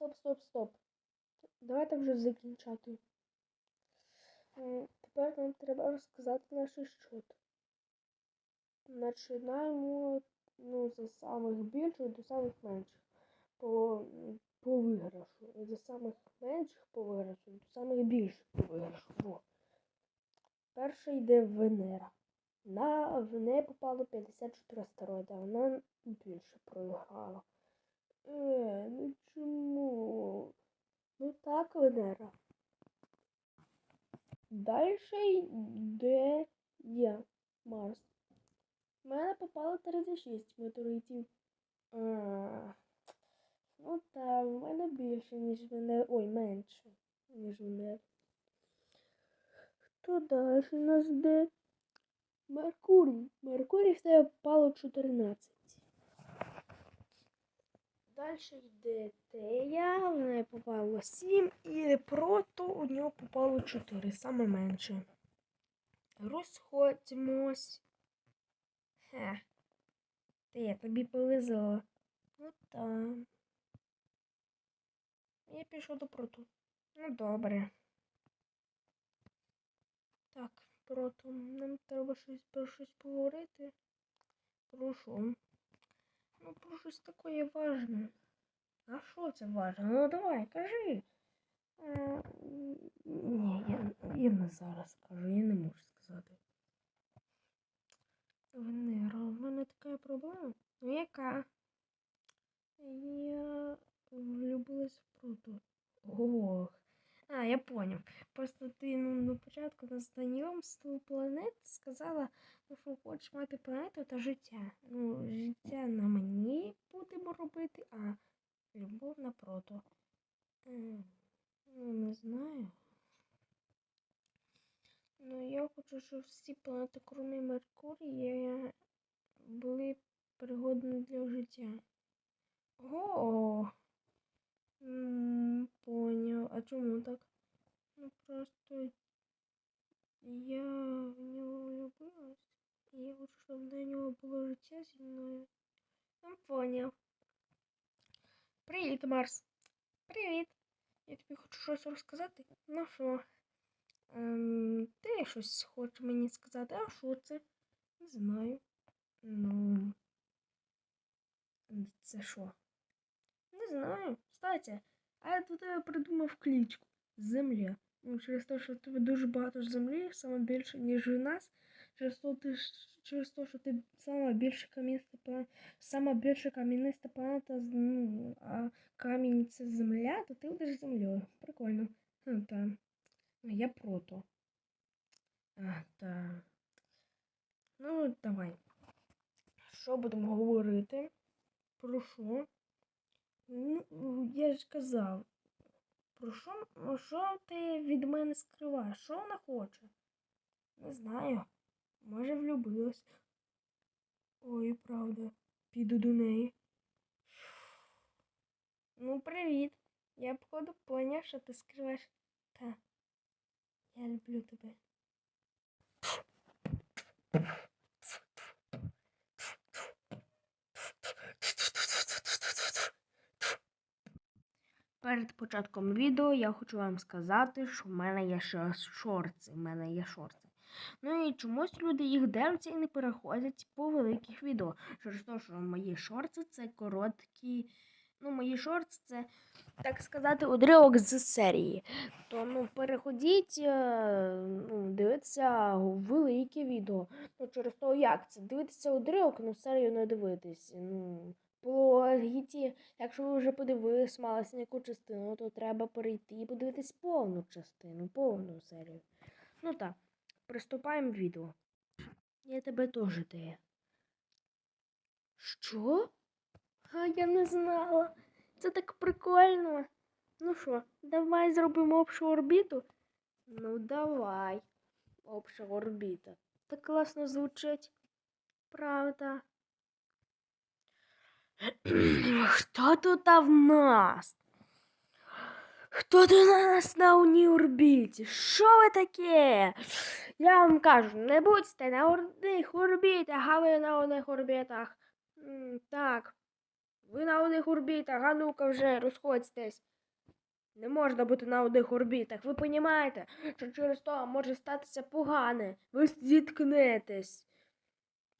Стоп, стоп, стоп. Давайте вже закінчати. Тепер нам треба розказати наш счет. Починаємо ну, з самих більших до самих менших по, по виграшу. І з самих менших по виграшу до самих більших по виграшу. Во. Перша йде Венера. На в неї попало 54 астероїда, вона більше програла. Е, ну чому? Ну так, Венера. Далі йде я, Марс. У мене попало 36 метеоритів. А, ну так, в мене більше, ніж Венера. Ой, менше, ніж Венера. Хто далі у нас де? Меркурій. Меркурій в тебе попало 14. Далі йде Тея, в неї попало 7, і прото у нього попало 4, саме менше. Розходимось. Хе. Тея, тобі повезло. Ну так. Я пішов до прото. Ну добре. Так, прото, нам треба щось про щось поговорити. Про що? Ну, про щось таке важне. А що це важне? Ну давай, кажи. Е, ні, я, я не зараз скажу, я не можу сказати. Венера, у мене така проблема. Ну яка? Я влюбилась в прото. Ох. А, я поняв. Просто ти ну, на початку на знайомство планет сказала, ну, що хочеш мати планету та життя. Ну, життя на мені будемо робити, а любов на прото. Ну, не знаю. Ну, я хочу, щоб всі планети, крім Меркурія, були пригодні для життя. О, М, поняв. А чому так? Ну просто я в нього влюбилась. І я хочу, щоб до нього було життя зі мною. Ну, поняв. Привіт, Марс. Привіт. Я тобі хочу щось розказати. Ну що? Ем, ти щось хочеш мені сказати, а що це? Не знаю. Ну. Це що? Не знаю. Кстати, а я до тебе придумав кличку. Земля. Ну, через те, що тебе дуже багато землі, саме більше, ніж у нас. Через то, ти, через те, що ти сама більша кам'яниста планета, сама більша кам'яниста планета, ну, а камінь це земля, то ти будеш землею. Прикольно. Ну, та. Ну, я прото. А, та. Ну, давай. Що будемо говорити? Про що? Ну, я ж казав, про що, що ти від мене скриваєш? Що вона хоче? Не знаю. Може, влюбилась. Ой, правда, піду до неї. Ну, привіт. Я походу поняв, що ти скриваєш. Та. Я люблю тебе. Перед початком відео я хочу вам сказати, що в мене є ще шорти. В мене є шорти. Ну і чомусь люди їх дивляться і не переходять по великих відео. Через те, що мої шорти це короткі. Ну, мої шорти це, так сказати, уривок з серії. Переходіть, е, ну, дивитися велике відео. Ну, через то як це? Дивитися уривок, ну серію не дивитись. Ну, по якщо ви вже подивились малесеньку частину, то треба перейти і подивитись повну частину, повну серію. Ну так, приступаємо відео. Я тебе теж дає. Що? А я не знала. Це так прикольно. Ну що, давай зробимо общу орбіту? Ну, давай. Обща орбіта. Так класно звучить. Правда. Хто тут в нас? Хто тут у нас на одній орбіті? Що ви таке? Я вам кажу, не будьте на одних орбітах, а ви на одних орбітах. Так. Ви на одних орбітах, а ну-ка вже розходьтесь. Не можна бути на одних орбітах. Ви розумієте, що через то може статися погане. Ви зіткнетесь.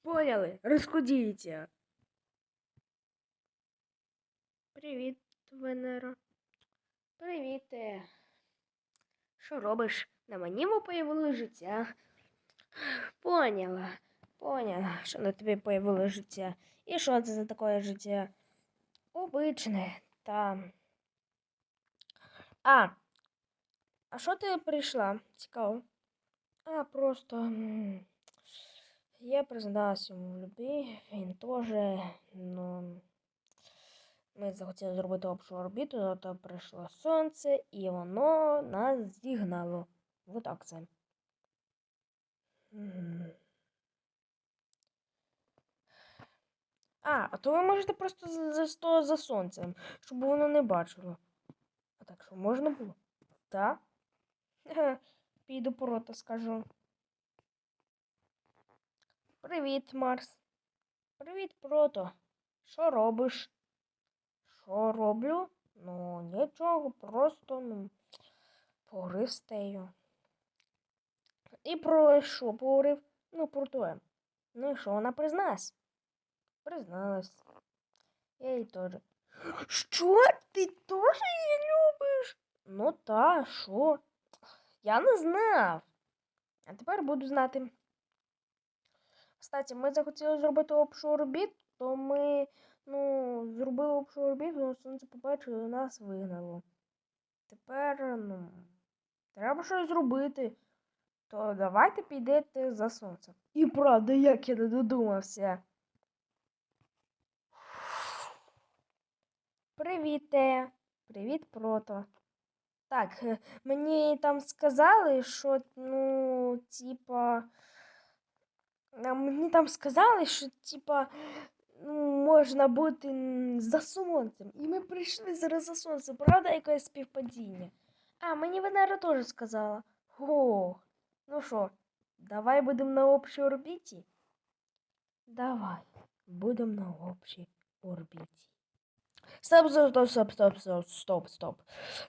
Поняли? Розходіться. Привіт, Венера. Привіт. е. Що робиш? На мені появили життя. Поняла. Поняла, що на тобі появило життя. І що це за таке життя? Обичне, там. А. А що ти прийшла? Цікаво. А, просто. Я призналась йому в любі, він теж, ну. Ми захотіли зробити общу орбіту, то прийшло сонце, і воно нас зігнало. Вот так це. А, а то ви можете просто за, за, за сонцем, щоб воно не бачило. А так що можна було? Так? Піду порота скажу. Привіт, Марс. Привіт, прото. Що робиш? Що роблю? Ну, нічого, просто ну, з. І про що поговорив? Ну, про те. Ну і що вона призналась? Призналась. Я їй теж. Що? Ти теж її любиш? Ну та, що? Я не знав. А тепер буду знати. Кстати, ми захотіли зробити общу орбіт, то ми ну, зробили общу орбіту, але сонце побачило і нас вигнало. Тепер, ну, треба щось зробити. То давайте підете за сонцем. І правда, як я не додумався. Привіт, Тея. Привіт, прото. Так, е, мені там сказали, що, ну, типа. Мені там сказали, що, типа, можна бути за сонцем. І ми прийшли зараз за сонцем. Правда, якесь співпадіння? А, мені Венера теж сказала. Ох, ну що, давай будемо на общій орбіті? Давай, будемо на общій орбіті. Стоп, стоп, стоп, стоп, стоп, стоп, стоп.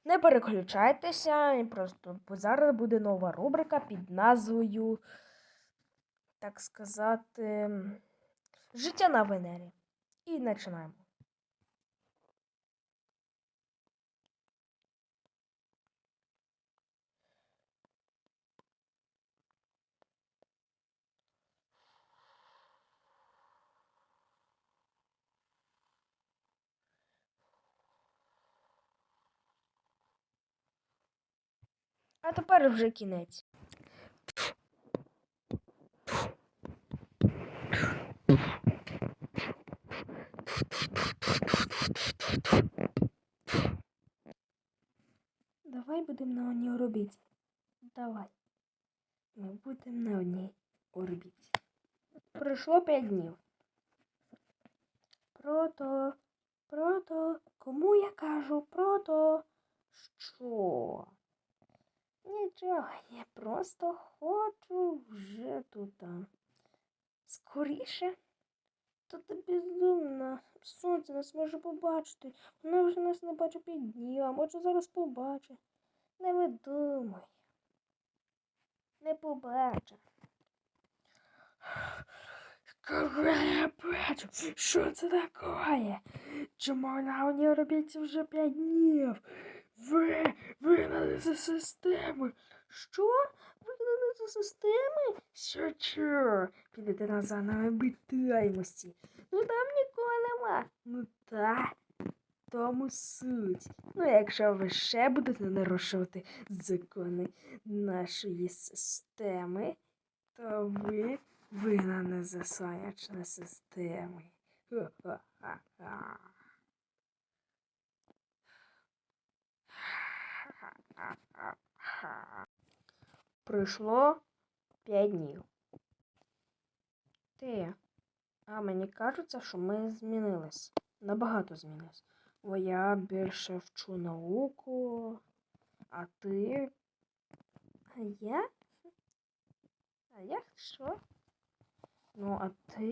Не переключайтеся, і просто зараз буде нова рубрика під назвою, так сказати, Життя на Венері. І починаємо. А тепер вже кінець. Давай будемо на одній орбіті. Давай. Ми будемо на одній орбіті. Пройшло п'ять днів. Прото, прото, кому я кажу прото? Що? Нічого, я просто хочу вже тут. Скоріше. Та ти безумна. Сонце нас може побачити. Вона вже нас не бачить п'ять днів, а може зараз побачить. Не видумай. Не побачить. Бачу? Що це таке? Чому вона у ній робить вже п'ять днів? Ви вигнали з системи. Що? Вигнали системи? Що що? Підете на обітаємості. Ну там нікого нема. Ну так. Тому суть. Ну, якщо ви ще будете нарушувати закони нашої системи, то ви вигнані за сонячної системи. Ха-ха-ха-ха. Пройшло п'ять днів. Ти. А мені кажеться, що ми змінились. Набагато змінились. Бо я більше вчу науку, а ти. А я? А я що? Ну, а ти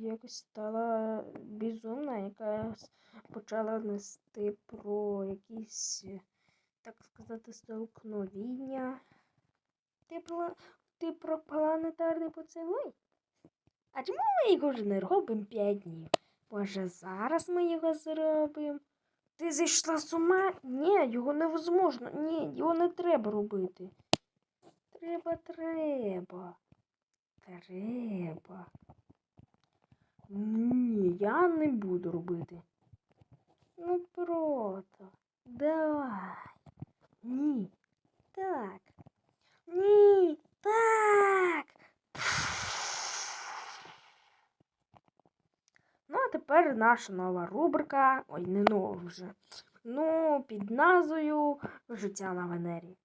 якось стала безумна, якась почала нести про якісь, так сказати, столкновіння. Ти про, ти про планетарний поцілуй? А чому ми його вже не робимо п'ять днів? Може, зараз ми його зробимо? Ти зійшла з ума? Ні, його невозможно. Ні, його не треба робити. Треба, треба. Треба. Ні, я не буду робити. Ну просто. Давай. наша нова рубрика. Ой, не нова вже. Ну, під назвою Життя на Венері.